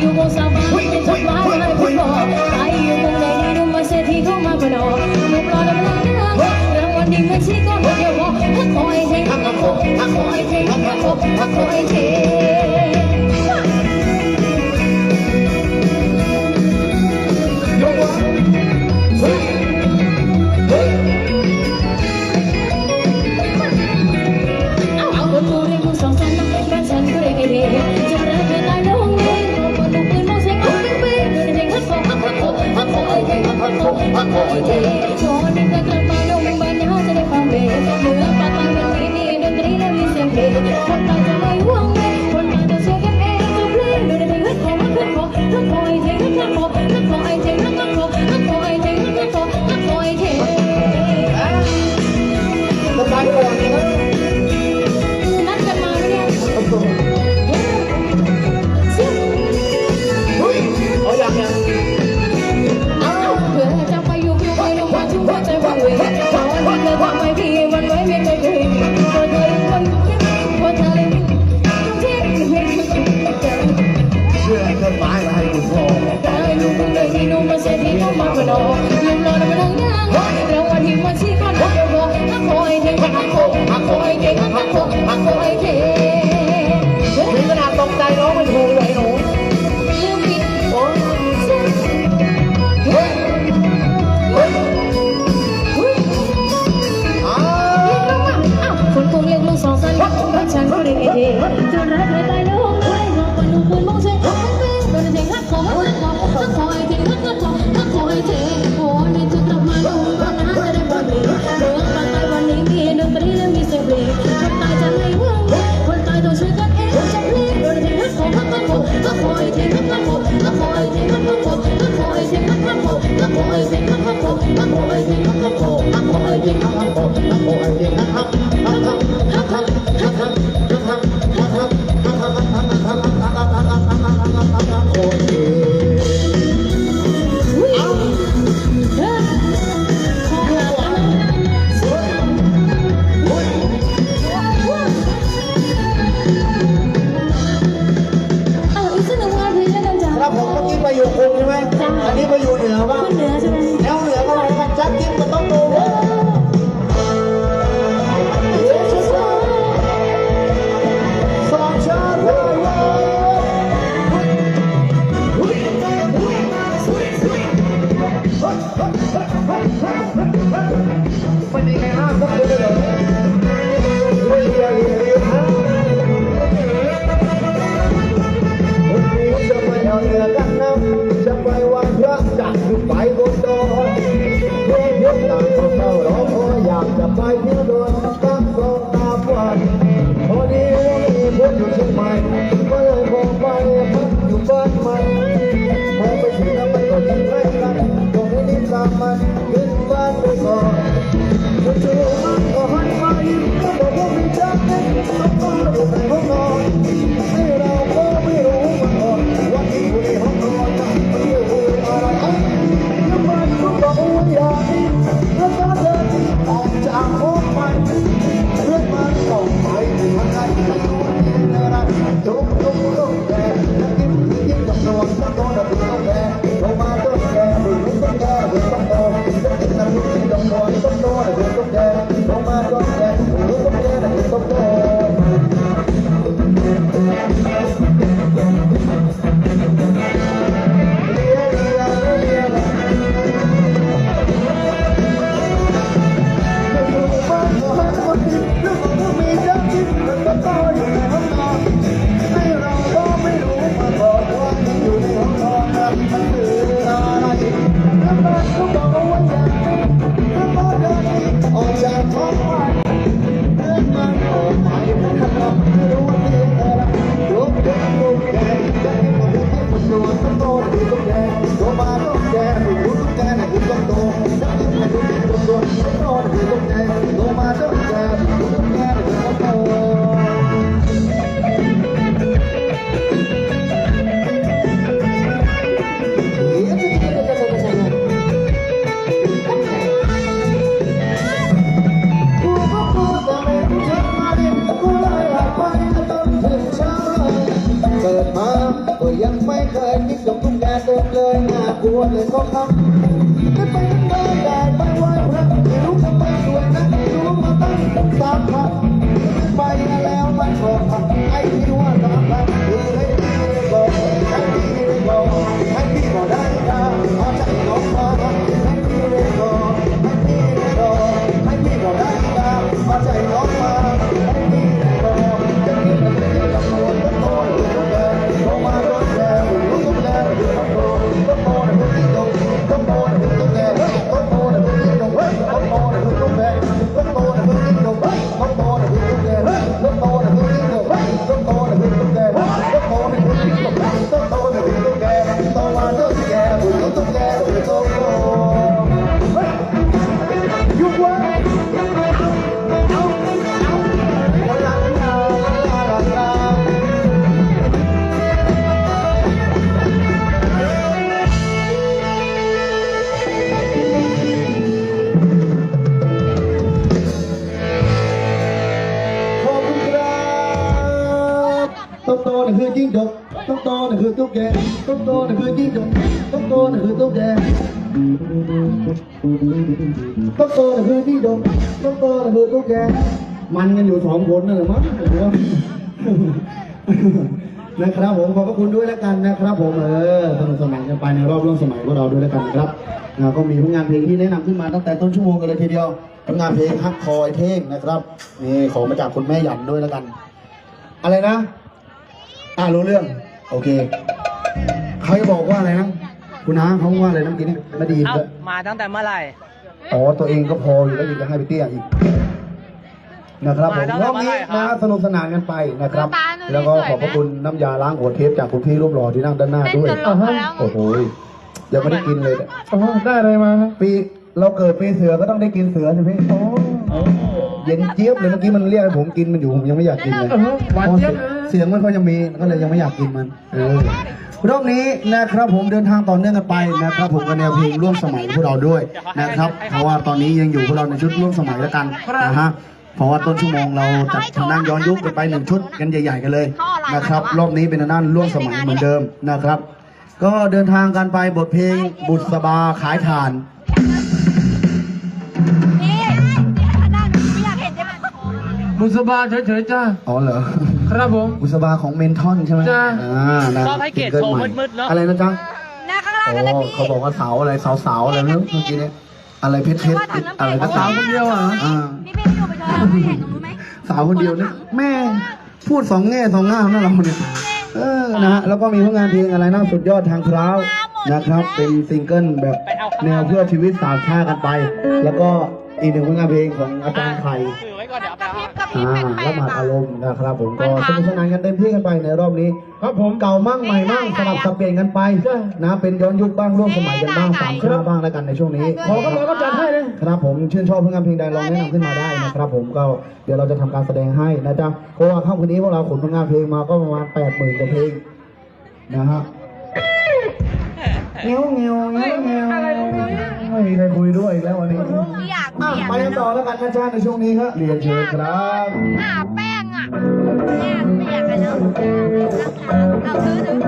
อยู่บนสาวานเป็นจดหมายให้ผมบอกใครอยู่ตรงไหนไม่รู้มาเสียทีเข้ามาบนอไม่ปลอดภัยเรื่องวัลดีไม่ชี้ก็ไม่เดียวพอถ้าคอยเทถ้าคอยเทถ้าคอยเทถ้าคอยเท คงพักผ่อนดีโชวนึงก็กลับมาลงบรรยาจะได้ฟังเบสเนื้อปากปากเป็นไม่มีดนตรีและมีเสียงเพลงคนตาจะไม่หวงเว ถึงขนาดตกใจร้องเลยหผู้เฮ้ยเฮ้ยอ้าว คนคงเรียกลูกสองสั้นขอฉันก็เรียอเดจะ ของนักโอ 번 방. งจกต้องโตนี่คือตุ๊กแกต้องโตนี่คือจิ้งจกต้องโตนี่คือตุ๊กแกต้องโตนี่คือจิ้งจกต้องโตนี่คือตุ๊กแกมันกันอยู่สองคนนั่นแหละมั้งผมว่านะครับผมขอบพระคุณด้วยแล้วกันนะครับ ผมเออสนุกสนานกันไปในรอบร่วมสมัยพวกเราด้วยแล้วกันครับนะก็มีผลงานเพลงที่แนะนำขึ้นมาตั้งแต่ต้นชั่วโมงกันเลยทีเดียวผลงานเพลงฮักคอยเท่งนะครับนี่ขอมาจากคุณแม่หยันด้วยแล้วกัน อะไรนะ อ่ารู้เรื่อง โอเคเขาจะบอกว่าอะไรนะคุณน้าเขาว่าอะไรนะเมื่อกี้นี่ไม่ไดีเอ้าเลยมาตั้งแต่เมื่อไหร่ อ๋อตัวเองก็พออยู่แล้วยังจะให้ไปเตี้ยอีกนะครับผมมาแล้วรอบนี้มาแล้วครันะบสนุกสนานกันไปนะครับ ตาหนูแล้วก็สวยขอบพระนะคุณน้ำยาล้างหัวเทปจากคุณพี่รูปหล่อที่นั่งด้านหน้าเต้นด้วยจนล้มไปแล้ว โอ้โหยังไม่ได้กินเลยเนี่ยอ๋อได้อะไรมาครับปีเราเกิดปีเสือก็ต้องได้กินเสือใช่ไหมโอ้ เย็นเจี๊ยบเลยเมื่อกี้มันเรียกให้ผมกินมันอยู่ผมยังไม่อยากกินเลยเออหวานเจี๊ยบเลย เสียงมันก็ยังมีก็เลยยังไม่อยากกินมันเออรอบนี้นะครับผมเดินทางต่อเนื่องกันไปนะครับผมกับแนวเพลงร่วมสมัยพวกเราด้วยนะครับเพราะว่าตอนนี้ยังอยู่พวกเราในชุดร่วมสมัยแล้วกันนะฮะเพราะว่าต้นชั่วโมงเราจัดทางด้านย้อนยุคกันไปหนึ่งชุดกันใหญ่ ๆ กันเลยนะครับ รอบนี้เป็นทางด้านร่วมสมัยเหมือนเดิมนะครับ ก็เดินทางกันไปบทเพลงบุษบาขายฐานนี่อันนั้นไม่อยากเห็นใช่ไหมบุษบาเฉยๆจ้าอ๋อเหรอ ครับผมบุษบาของเมนทอนใช่ไหมจ้ะ อ่านะชอบให้เกียรติซิงโชว์ใมืดๆเนอะ อะไรนะจ๊ะหน้าข้างล่างโอ้กันเลยพี่ เขาบอกว่าเสาอะไรเสาเสาอะไรไม่รู้เมื่อกี้เนี่ยอะไรเพชรเพชรอะไรก็สาสาววคนเดียวเหรออ่า พี่พี่อยู่ไปเถอะไม่เห็นตรงนู้นไหม สาวคนเดียวเนี่ยแม่พูดสองแง่สองง่ามนะเราเนี่ยเออนะฮะแล้วก็มีผลงานเพลงอะไรนะสุดยอดทางเท้านะครับ เป็นซิงเกิลแบบแนวเพื่อชีวิตสามชาติกันไป แล้วก็อีกหนึ่งผลงานเพลงของอาจารย์ไข่ ถือไว้ก่อนเดี๋ยวเอาไปกระพเอา ริบกระพริบอ่าแปลรับกมาๆอาอะรมณ์นะครับผมก็สนุกสนานกันเต็มที่กันไปในรอบนี้ครับผมเก่ามั่งใหม่มั่งสลับสับเปลี่ยนกันไปนะเป็นย้อนยุคบ้างร่วมสมัยกันบ้างสามชาติบ้างแล้วกันในช่วงนี้ขอก็มาก็จัดให้เลยครับผมชื่นชอบผลงานเพลงใดลองแนะนำขึ้นมาได้นะครับผมก็เดี๋ยวเราจะทำการแสดงให้นะจ๊ะเพราะว่าค่ำคืนนี้พวกเราขนผลงานเพลงมาก็ประมาณแปดหมื่นกว่าเพลงนะฮะเงี้ยวเงี้ยวเงี้ยวเงี้ยว ไม่มีใครคุยด้วยแล้ววันนี้อยากไปกันต่อแล้วกันนะจ๊ะในช่วงนี้ครับเรียนเชิญครับ หาแป้งอะแป้งไม่อยากกันแล้วเอาถือถือ